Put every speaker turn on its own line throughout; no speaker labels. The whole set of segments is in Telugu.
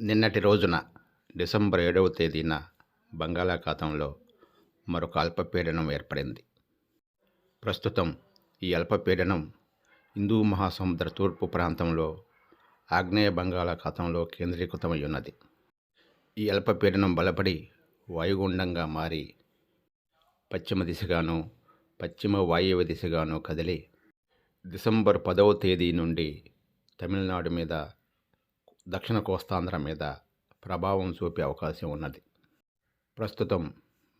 నిన్నటి రోజున డిసెంబర్ ఏడవ తేదీన బంగాళాఖాతంలో మరొక అల్పపీడనం ఏర్పడింది. ప్రస్తుతం ఈ అల్పపీడనం హిందూ మహాసముద్ర తూర్పు ప్రాంతంలో ఆగ్నేయ బంగాళాఖాతంలో కేంద్రీకృతమై ఉన్నది ఈ అల్పపీడనం బలపడి వాయుగుండంగా మారి పశ్చిమ దిశగాను పశ్చిమ వాయువ్య దిశగాను కదిలి డిసెంబర్ పదవ తేదీ నుండి తమిళనాడు మీద దక్షిణ కోస్తాంధ్ర మీద ప్రభావం చూపే అవకాశం ఉన్నది. ప్రస్తుతం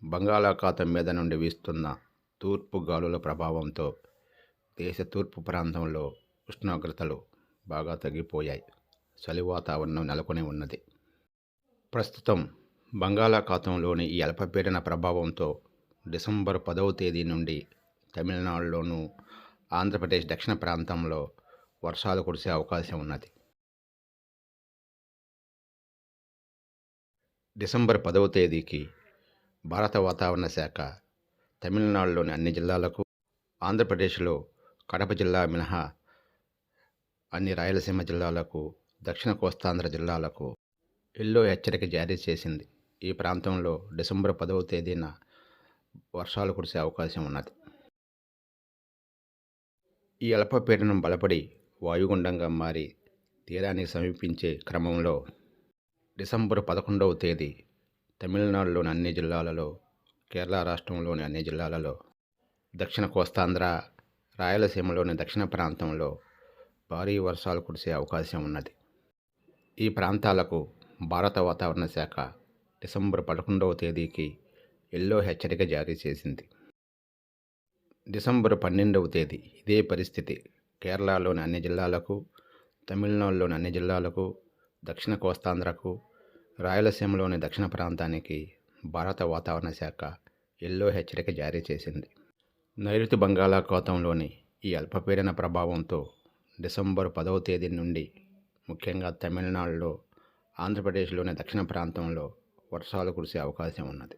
బంగాళాఖాతం మీద నుండి వీస్తున్న తూర్పు గాలుల ప్రభావంతో దేశ తూర్పు ప్రాంతంలో ఉష్ణోగ్రతలు బాగా తగ్గిపోయాయి. చలి వాతావరణం నెలకొని ఉన్నది. ప్రస్తుతం బంగాళాఖాతంలోని ఈ అల్పపీడన ప్రభావంతో డిసెంబర్ పదవ తేదీ నుండి తమిళనాడులోను ఆంధ్రప్రదేశ్ దక్షిణ ప్రాంతంలో వర్షాలు కురిసే అవకాశం ఉన్నది. డిసెంబర్ పదవ తేదీకి భారత వాతావరణ శాఖ తమిళనాడులోని అన్ని జిల్లాలకు ఆంధ్రప్రదేశ్లో కడప జిల్లా మినహా అన్ని రాయలసీమ జిల్లాలకు దక్షిణ కోస్తాంధ్ర జిల్లాలకు ఎల్లో హెచ్చరిక జారీ చేసింది. ఈ ప్రాంతంలో డిసెంబర్ పదవ తేదీన వర్షాలు కురిసే అవకాశం ఉన్నది. ఈ అల్పపీడనం బలపడి వాయుగుండంగా మారి తీరానికి సమీపించే క్రమంలో డిసెంబర్ పదకొండవ తేదీ తమిళనాడులోని అన్ని జిల్లాలలో కేరళ రాష్ట్రంలోని అన్ని జిల్లాలలో దక్షిణ కోస్తాంధ్ర రాయలసీమలోని దక్షిణ ప్రాంతంలో భారీ వర్షాలు కురిసే అవకాశం ఉన్నది. ఈ ప్రాంతాలకు భారత వాతావరణ శాఖ డిసెంబర్ పదకొండవ తేదీకి ఎల్లో హెచ్చరిక జారీ చేసింది. డిసెంబర్ పన్నెండవ తేదీ ఇదే పరిస్థితి. కేరళలోని అన్ని జిల్లాలకు తమిళనాడులోని అన్ని జిల్లాలకు దక్షిణ కోస్తాంధ్రకు రాయలసీమలోని దక్షిణ ప్రాంతానికి భారత వాతావరణ శాఖ ఎల్లో హెచ్చరిక జారీ చేసింది. నైరుతి బంగాళాఖాతంలోని ఈ అల్పపీడన ప్రభావంతో డిసెంబర్ పదవ తేదీ నుండి ముఖ్యంగా తమిళనాడులో ఆంధ్రప్రదేశ్లోని దక్షిణ ప్రాంతంలో వర్షాలు కురిసే అవకాశం ఉన్నది.